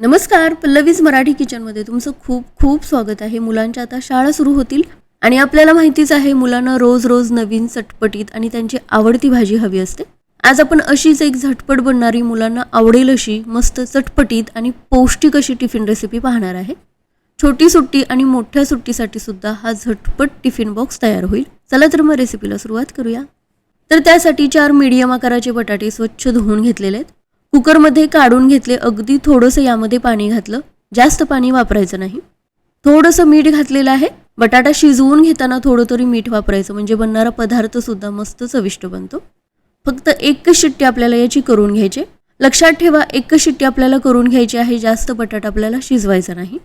नमस्कार पल्लवीज मराठी किचनमध्ये तुमचं खूप खूप स्वागत आहे. मुलांच्या आता शाळा सुरू होतील आणि आपल्याला माहितीच आहे मुलांना रोज रोज नवीन चटपटीत आणि त्यांची आवडती भाजी हवी असते. आज आपण अशीच एक झटपट बनणारी मुलांना आवडेल अशी मस्त चटपटीत आणि पौष्टिक अशी टिफिन रेसिपी पाहणार आहे. छोटी सुट्टी आणि मोठ्या सुट्टीसाठी सुद्धा हा झटपट टिफिन बॉक्स तयार होईल. चला तर मग रेसिपीला सुरुवात करूया. तर त्यासाठी चार मीडियम आकाराचे बटाटे स्वच्छ धुवून घेतलेले आहेत. कुकरमध्ये काढून घेतले अगदी थोडंसं यामध्ये पाणी घातलं. जास्त पाणी वापरायचं नाही. थोडंसं मीठ घातलेलं आहे. बटाटा शिजवून घेताना थोडं तरी मीठ वापरायचं. म्हणजे बनणारा पदार्थसुद्धा मस्त चविष्ट बनतो. फक्त एकच शिट्टी आपल्याला याची करून घ्यायची लक्षात ठेवा एकच शिट्टी आपल्याला करून घ्यायची आहे. जास्त बटाटा आपल्याला शिजवायचा नाही.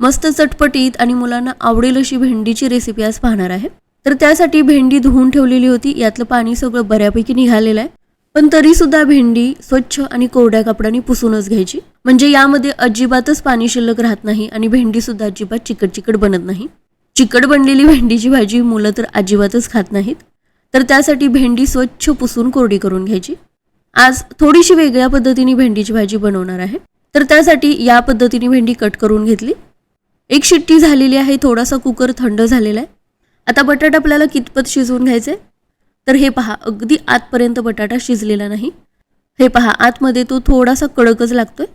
मस्त चटपटीत आणि मुलांना आवडेल अशी भेंडीची रेसिपी आज पाहणार आहे. तर त्यासाठी भेंडी धुवून ठेवलेली होती. यातलं पाणी सगळं बऱ्यापैकी निघालेलं आहे. पण तरी सुद्धा भेंडी स्वच्छ आणि कोरड्या कापडाने पुसूनच घ्यायची. म्हणजे यामध्ये अजिबातच पाणी शिल्लक राहत नाही आणि भेंडी सुद्धा अजिबात चिकट चिकट बनत नाही. चिकट बनलेली भेंडीची भाजी मुलं तर अजिबातच खात नाहीत. तर त्यासाठी भेंडी स्वच्छ पुसून कोरडी करून घ्यायची. आज थोडीशी वेगळ्या पद्धतीने भेंडीची भाजी बनवणार आहे. तर त्यासाठी या पद्धतीने भेंडी कट करून घेतली. एक शिट्टी झालेली आहे थोडासा कुकर थंड झालेला आहे. आता बटाटा आपल्याला कितपत शिजवून घ्यायचे? तर हे पहा अगदी आतपर्यंत बटाटा शिजलेला नाही. हे पहा आतमध्ये तो थोडासा कडकच लागतोय.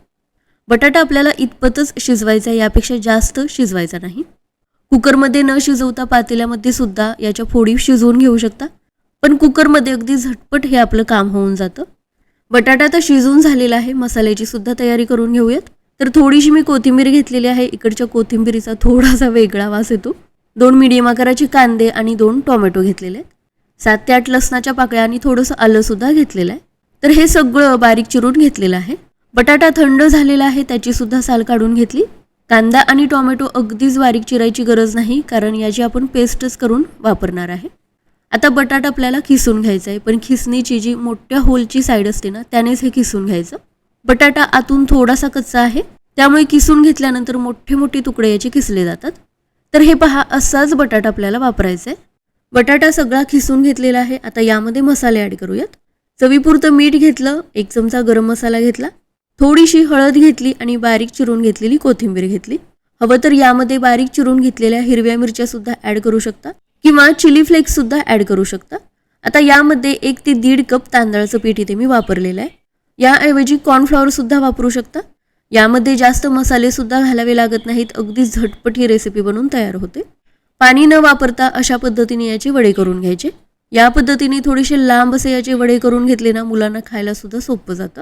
बटाटा आपल्याला इतपतच शिजवायचा आहे, यापेक्षा जास्त शिजवायचा नाही. कुकरमध्ये न शिजवता पातेल्यामध्ये सुद्धा याच्या फोडी शिजवून घेऊ शकता. पण कुकरमध्ये अगदी झटपट हे आपलं काम होऊन जातं. बटाटा तर शिजून झालेला आहे मसाल्याची सुद्धा तयारी करून घेऊयात. तर थोडीशी मी कोथिंबीर घेतलेली आहे इकडच्या कोथिंबीरीचा थोडासा वेगळा वास येतो. दोन मिडियम आकाराचे कांदे आणि दोन टोमॅटो घेतलेले आहेत. सात ते आठ लसणाच्या पाकळ्या आणि थोडंसं आलं सुद्धा घेतलेलं आहे. तर हे सगळं बारीक चिरून घेतलेलं आहे. बटाटा थंड झालेला आहे त्याची सुद्धा साल काढून घेतली. कांदा आणि टोमॅटो अगदीच बारीक चिरायची गरज नाही कारण याची आपण पेस्टच करून वापरणार आहे. आता बटाटा आपल्याला खिसून घ्यायचा आहे पण खिसणीची जी मोठ्या होलची साईड असते ना त्यानेच हे खिसून घ्यायचं. बटाटा आतून थोडासा कच्चा आहे त्यामुळे किसून घेतल्यानंतर मोठे मोठे तुकडे याचे किसले जातात. तर हे पहा असाच बटाटा आपल्याला वापरायचा आहे. बटाटा सगळा खिसून घेतलेला आहे. आता यामध्ये मसाले ॲड करूयात. चवीपुरतं मीठ घेतलं एक चमचा गरम मसाला घेतला थोडीशी हळद घेतली आणि बारीक चिरून घेतलेली कोथिंबीर घेतली. हवं तर यामध्ये बारीक चिरून घेतलेल्या हिरव्या मिरच्या सुद्धा ॲड करू शकता किंवा चिली फ्लेक्स सुद्धा ॲड करू शकता. आता यामध्ये एक ते दीड कप तांदळाचं पीठ इथे मी वापरलेलं आहे. याऐवजी कॉर्नफ्लॉवर सुद्धा वापरू शकता. यामध्ये जास्त मसाले सुद्धा घालावे लागत नाहीत. अगदी झटपट ही रेसिपी बनवून तयार होते. पाणी न वापरता अशा पद्धतीने याचे वडे करून घ्यायचे. या पद्धतीने थोडेसे लांब असे याचे वडे करून घेतले ना मुलांना खायला सुद्धा सोपं जातं.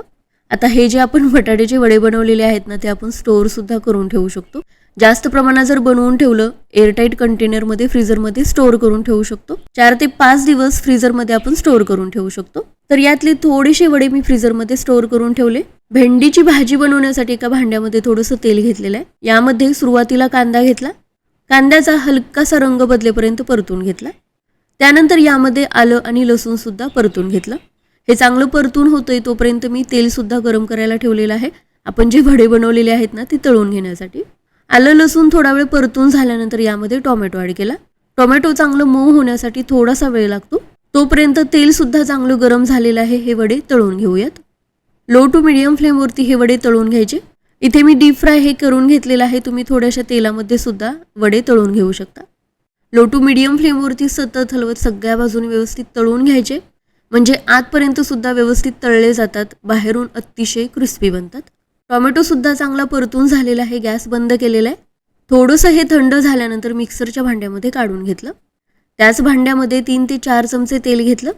आता हे जे आपण बटाट्याचे वडे बनवलेले आहेत ना ते आपण स्टोअर सुद्धा करून ठेवू शकतो. जास्त प्रमाणात जर बनवून ठेवलं एअरटाईट कंटेनरमध्ये फ्रीजरमध्ये स्टोअर करून ठेवू शकतो. चार ते पाच दिवस फ्रीजरमध्ये आपण स्टोअर करून ठेवू शकतो. तर यातले थोडेसे वडे मी फ्रीजरमध्ये स्टोअर करून ठेवले. भेंडीची भाजी बनवण्यासाठी एका भांड्यामध्ये थोडंसं तेल घेतलेलं आहे. यामध्ये सुरुवातीला कांदा घेतला कांद्याचा हलकासा रंग बदलेपर्यंत परतून घेतला. त्यानंतर यामध्ये आलं आणि लसूणसुद्धा परतून घेतलं. हे चांगलं परतून होतंय तोपर्यंत मी तेलसुद्धा गरम करायला ठेवलेलं आहे. आपण जे भडे बनवलेले आहेत ना ते तळून घेण्यासाठी. आलं लसूण थोडा वेळ परतून झाल्यानंतर यामध्ये टोमॅटो ॲड केला. टोमॅटो चांगलं मऊ होण्यासाठी थोडासा वेळ लागतो. तोपर्यंत तेलसुद्धा चांगलं गरम झालेलं आहे. हे वडे तळून घेऊयात. लो टू मिडियम फ्लेमवरती हे वडे तळून घ्यायचे. इथे मी डीप फ्राय हे करून घेतलेलं आहे. तुम्ही थोड्याशा तेलामध्ये सुद्धा वडे तळून घेऊ शकता. लो टू मिडियम फ्लेमवरती सतत हलवत सगळ्या बाजूने व्यवस्थित तळून घ्यायचे. म्हणजे आतपर्यंत सुद्धा व्यवस्थित तळले जातात. बाहेरून अतिशय क्रिस्पी बनतात. टोमॅटो सुद्धा चांगला परतून झालेला आहे. गॅस बंद केलेला आहे. थोडंसं हे थंड झाल्यानंतर मिक्सरच्या भांड्यामध्ये काढून घेतलं. त्याच भांड्यामध्ये तीन ते चार चमचे तेल घेतलं.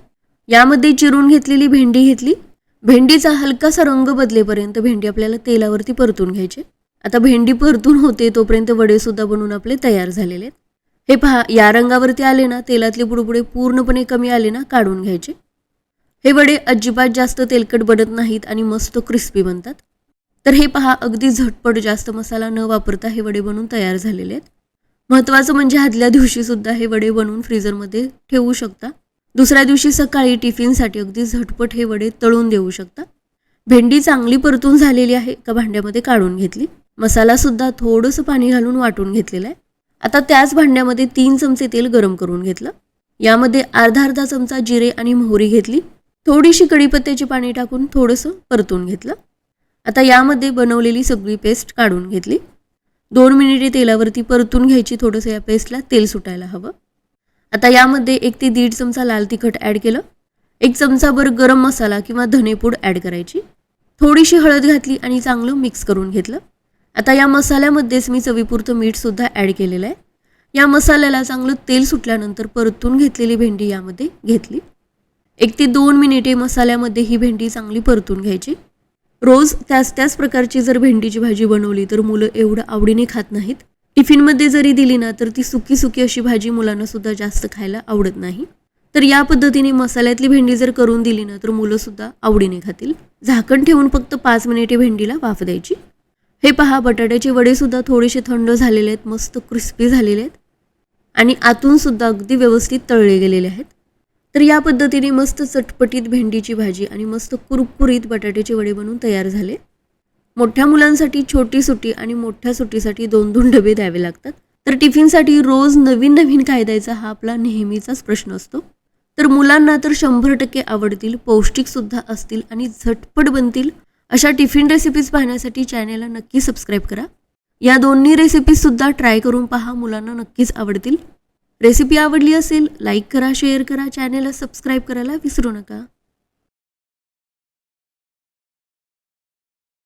यामध्ये चिरून घेतलेली भेंडी घेतली. भेंडीचा हलकासा रंग बदलेपर्यंत भेंडी आपल्याला तेलावरती परतून घ्यायची. आता भेंडी परतून होते तोपर्यंत वडेसुद्धा बनवून आपले तयार झालेले आहेत. हे पहा या रंगावरती आले ना तेलातले बुडबुडे पूर्णपणे कमी आले ना काढून घ्यायचे. हे वडे अजिबात जास्त तेलकट बनत नाहीत आणि मस्त क्रिस्पी बनतात. तर हे पहा अगदी झटपट जास्त मसाला न वापरता हे वडे बनवून तयार झालेले आहेत. महत्त्वाचं म्हणजे आदल्या दिवशीसुद्धा हे वडे बनवून फ्रीजरमध्ये ठेवू शकता. दुसऱ्या दिवशी सकाळी टिफिनसाठी अगदी झटपट हे वडे तळून देऊ शकता. भेंडी चांगली परतून झालेली आहे एका भांड्यामध्ये काढून घेतली? मसालासुद्धा थोडंसं पाणी घालून वाटून घेतलेलं आहे. आता त्याच भांड्यामध्ये तीन चमचे तेल गरम करून घेतलं. यामध्ये अर्धा अर्धा चमचा जिरे आणि मोहरी घेतली. थोडीशी कढीपत्त्याची पाणी टाकून थोडंसं परतून घेतलं. आता यामध्ये बनवलेली सगळी पेस्ट काढून घेतली. दोन मिनिटे तेलावरती परतून घ्यायची थोडंसं या पेस्टला तेल सुटायला हवं. आता यामध्ये एक ते दीड चमचा लाल तिखट ॲड केलं. एक चमचाभर गरम मसाला किंवा धनेपूड ॲड करायची. थोडीशी हळद घातली आणि चांगलं मिक्स करून घेतलं. आता या मसाल्यामध्येच मी चवीपुरतं मीठसुद्धा ॲड केलेलं आहे. या मसाल्याला चांगलं तेल सुटल्यानंतर परतून घेतलेली भेंडी यामध्ये घेतली. एक ते दोन मिनिटे मसाल्यामध्ये ही भेंडी चांगली परतून घ्यायची. रोज त्याच त्याच प्रकारची जर भेंडीची भाजी बनवली तर मुलं एवढं आवडीने खात नाहीत. टिफिनमध्ये जरी दिली ना तर ती सुकी सुकी अशी भाजी मुलांना सुद्धा जास्त खायला आवडत नाही. तर या पद्धतीने मसाल्यातली भेंडी जर करून दिली ना तर मुलंसुद्धा आवडीने खातील. झाकण ठेवून फक्त पाच मिनिटे भेंडीला वाफ द्यायची. हे पहा बटाट्याचे वडेसुद्धा थोडेसे थंड झालेले आहेत मस्त क्रिस्पी झालेले आहेत. आणि आतूनसुद्धा अगदी व्यवस्थित तळले गेलेले आहेत. तर या पद्धतीने मस्त चटपटीत भेंडीची भाजी आणि मस्त कुरकुरीत बटाट्याचे वडे बनवून तयार झाले. मोठ्या मुलांसाठी छोटी सुटी आणि मोठ्या सुटीसाठी दोन दोन डबे द्यावे लागतात. तर टिफिनसाठी रोज नवीन नवीन काय द्यायचा हा आपला नेहमीचाच प्रश्न असतो. तर मुलांना तर शंभर टक्के आवडतील पौष्टिकसुद्धा असतील आणि झटपट बनतील अशा टिफिन रेसिपीज पाहण्यासाठी चॅनेलला नक्की सबस्क्राईब करा. या दोन्ही रेसिपीजसुद्धा ट्राय करून पहा मुलांना नक्कीच आवडतील. रेसिपी आवडली असेल लाईक करा शेअर करा चॅनेलला सबस्क्राईब करायला विसरू नका.